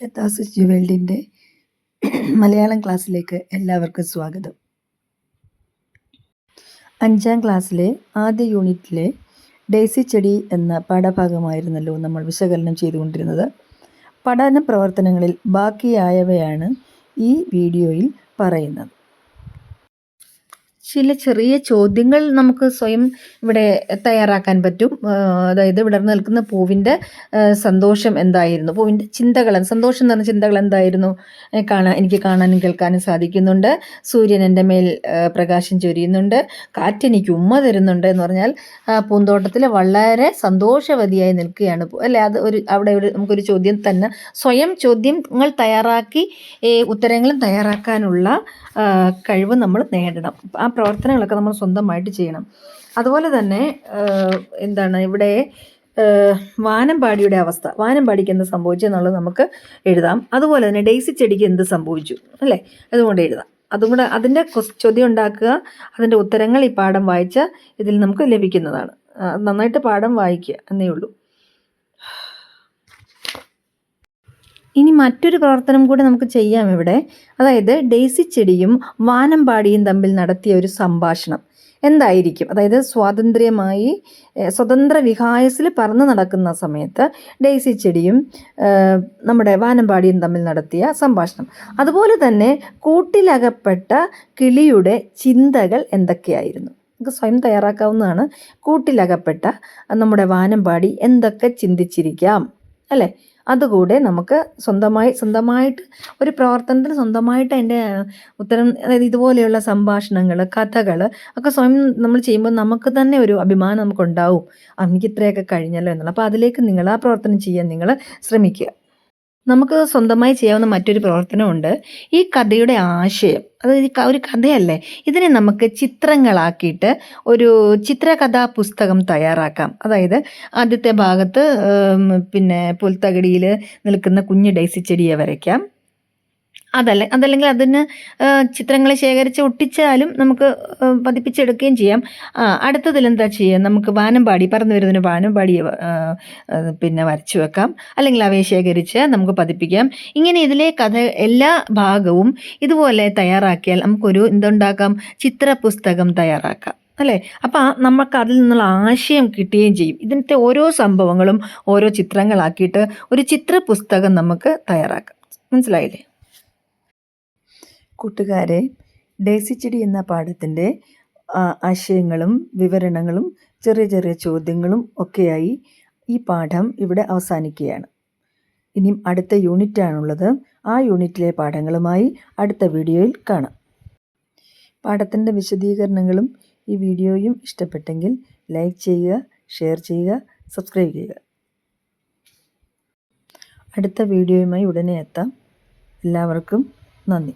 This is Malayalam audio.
ലതാസ് വേൾഡിന്റെ മലയാളം ക്ലാസ്സിലേക്ക് എല്ലാവർക്കും സ്വാഗതം. അഞ്ചാം ക്ലാസ്സിലെ ആദ്യ യൂണിറ്റിലെ ഡേസി ചെടി എന്ന പാഠഭാഗമായിരുന്നല്ലോ നമ്മൾ വിശകലനം ചെയ്തുകൊണ്ടിരുന്നത്. പഠന പ്രവർത്തനങ്ങളിൽ ബാക്കിയായവയാണ് ഈ വീഡിയോയിൽ പറയുന്നത്. ചില ചെറിയ ചോദ്യങ്ങൾ നമുക്ക് സ്വയം ഇവിടെ തയ്യാറാക്കാൻ പറ്റും. അതായത് വിടർന്നു നിൽക്കുന്ന പൂവിന്റെ സന്തോഷം എന്തായിരുന്നു? പൂവിന്റെ ചിന്തകൾ സന്തോഷം എന്ന് പറഞ്ഞ ചിന്തകൾ എന്തായിരുന്നു? കാണാൻ എനിക്ക് കാണാനും കേൾക്കാനും സാധിക്കുന്നുണ്ട്. സൂര്യൻ എന്റെ മേൽ പ്രകാശം ചൊരിയുന്നുണ്ട്. കാറ്റ് എനിക്ക് ഉമ്മ തരുന്നുണ്ട് എന്ന് പറഞ്ഞാൽ പൂന്തോട്ടത്തിൽ വളരെ സന്തോഷവതിയായി നിൽക്കുകയാണ്. അല്ലെ? അത് ഒരു അവിടെ ഒരു നമുക്കൊരു ചോദ്യം തന്നെ സ്വയം ചോദ്യങ്ങൾ തയ്യാറാക്കി ഉത്തരങ്ങളും തയ്യാറാക്കാനുള്ള കഴിവ് നമ്മൾ നേടണം. ആ പ്രവർത്തനങ്ങളൊക്കെ നമ്മൾ സ്വന്തമായിട്ട് ചെയ്യണം. അതുപോലെ തന്നെ എന്താണ് ഇവിടെ വാനമ്പാടിയുടെ അവസ്ഥ. വാനമ്പാടിക്ക് എന്ത് സംഭവിച്ചു എന്നുള്ളത് നമുക്ക് എഴുതാം. അതുപോലെ തന്നെ ഡെയ്സി ചെടിക്ക് എന്ത് സംഭവിച്ചു അല്ലേ? അതുകൊണ്ട് എഴുതാം. അതും കൂടെ അതിന്റെ ചോദ്യം ഉണ്ടാക്കുക. അതിന്റെ ഉത്തരങ്ങൾ ഈ പാഠം വായിച്ച ഇതിൽ നമുക്ക് ലഭിക്കുന്നതാണ്. നന്നായിട്ട് പാഠം വായിക്കുക എന്നേ ഉള്ളൂ. ഇനി മറ്റൊരു പ്രവർത്തനം കൂടി നമുക്ക് ചെയ്യാം ഇവിടെ. അതായത് ഡെയ്സി ചെടിയും വാനമ്പാടിയും തമ്മിൽ നടത്തിയ ഒരു സംഭാഷണം. എന്തായിരിക്കും? അതായത് സ്വാതന്ത്ര്യമായി സ്വതന്ത്ര വിഹായസിൽ പറന്നു നടക്കുന്ന സമയത്ത് ഡെയ്സി ചെടിയും നമ്മുടെ വാനമ്പാടിയും തമ്മിൽ നടത്തിയ സംഭാഷണം. അതുപോലെ തന്നെ കൂട്ടിലകപ്പെട്ട കിളിയുടെ ചിന്തകൾ എന്തൊക്കെയായിരുന്നു? നമുക്ക് സ്വയം തയ്യാറാക്കാവുന്നതാണ്. കൂട്ടിലകപ്പെട്ട നമ്മുടെ വാനമ്പാടി എന്തൊക്കെ ചിന്തിച്ചിരിക്കാം? അല്ലേ? അതുകൂടെ നമുക്ക് സ്വന്തമായി സ്വന്തമായിട്ട് ഒരു പ്രവർത്തനത്തിന് സ്വന്തമായിട്ട് അതിന്റെ ഉത്തരം അതായത് ഇതുപോലെയുള്ള സംഭാഷണങ്ങൾ കഥകൾ ഒക്കെ സ്വയം നമ്മൾ ചെയ്യുമ്പോൾ നമുക്ക് തന്നെ ഒരു അഭിമാനം നമുക്കുണ്ടാവും. എനിക്ക് ഇത്രയൊക്കെ കഴിഞ്ഞല്ലോ എന്നുള്ളത് അപ്പോൾ അതിലേക്ക് നിങ്ങൾ ആ പ്രവർത്തനം ചെയ്യാൻ നിങ്ങൾ ശ്രമിക്കുക. നമുക്ക് സ്വന്തമായി ചെയ്യാവുന്ന മറ്റൊരു പ്രവർത്തനമുണ്ട്. ഈ കഥയുടെ ആശയം അതായത് ഒരു കഥയല്ലേ? ഇതിനെ നമുക്ക് ചിത്രങ്ങളാക്കിയിട്ട് ഒരു ചിത്രകഥാ പുസ്തകം തയ്യാറാക്കാം. അതായത് ആദ്യത്തെ ഭാഗത്ത് പിന്നെ പുൽത്തകടിയിൽ നിൽക്കുന്ന കുഞ്ഞു ഡൈസി ചെടിയെ വരയ്ക്കാം. അതല്ല അതല്ലെങ്കിൽ അതിന് ചിത്രങ്ങൾ ശേഖരിച്ച് ഒട്ടിച്ചാലും നമുക്ക് പതിപ്പിച്ചെടുക്കുകയും ചെയ്യാം. അടുത്തതിൽ എന്താ ചെയ്യുക? നമുക്ക് വാനമ്പാടി പറന്നു വരുന്നതിന് വാനമ്പാടി പിന്നെ വരച്ചു വെക്കാം. അല്ലെങ്കിൽ അവയെ ശേഖരിച്ച് നമുക്ക് പതിപ്പിക്കാം. ഇങ്ങനെ ഇതിലെ കഥ എല്ലാ ഭാഗവും ഇതുപോലെ തയ്യാറാക്കിയാൽ നമുക്കൊരു എന്തുണ്ടാക്കാം? ചിത്രപുസ്തകം തയ്യാറാക്കാം. അല്ലേ? അപ്പോൾ നമുക്ക് അതിൽ നിന്നുള്ള ആശയം കിട്ടുകയും ചെയ്യും. ഇതിനത്തെ ഓരോ സംഭവങ്ങളും ഓരോ ചിത്രങ്ങളാക്കിയിട്ട് ഒരു ചിത്രപുസ്തകം നമുക്ക് തയ്യാറാക്കാം. മനസ്സിലായില്ലേ? കൂട്ടുകാരെ ഡേസിച്ചെടി എന്ന പാഠത്തിന്റെ ആശയങ്ങളും വിവരണങ്ങളും ചെറിയ ചെറിയ ചോദ്യങ്ങളും ഒക്കെയായി ഈ പാഠം ഇവിടെ അവസാനിക്കുകയാണ്. ഇനിയും അടുത്ത യൂണിറ്റാണുള്ളത്. ആ യൂണിറ്റിലെ പാഠങ്ങളുമായി അടുത്ത വീഡിയോയിൽ കാണാം. പാഠത്തിന്റെ വിശദീകരണങ്ങളും ഈ വീഡിയോയും ഇഷ്ടപ്പെട്ടെങ്കിൽ ലൈക്ക് ചെയ്യുക ഷെയർ ചെയ്യുക സബ്സ്ക്രൈബ് ചെയ്യുക. അടുത്ത വീഡിയോയുമായി ഉടനെ എത്താം. എല്ലാവർക്കും നന്ദി.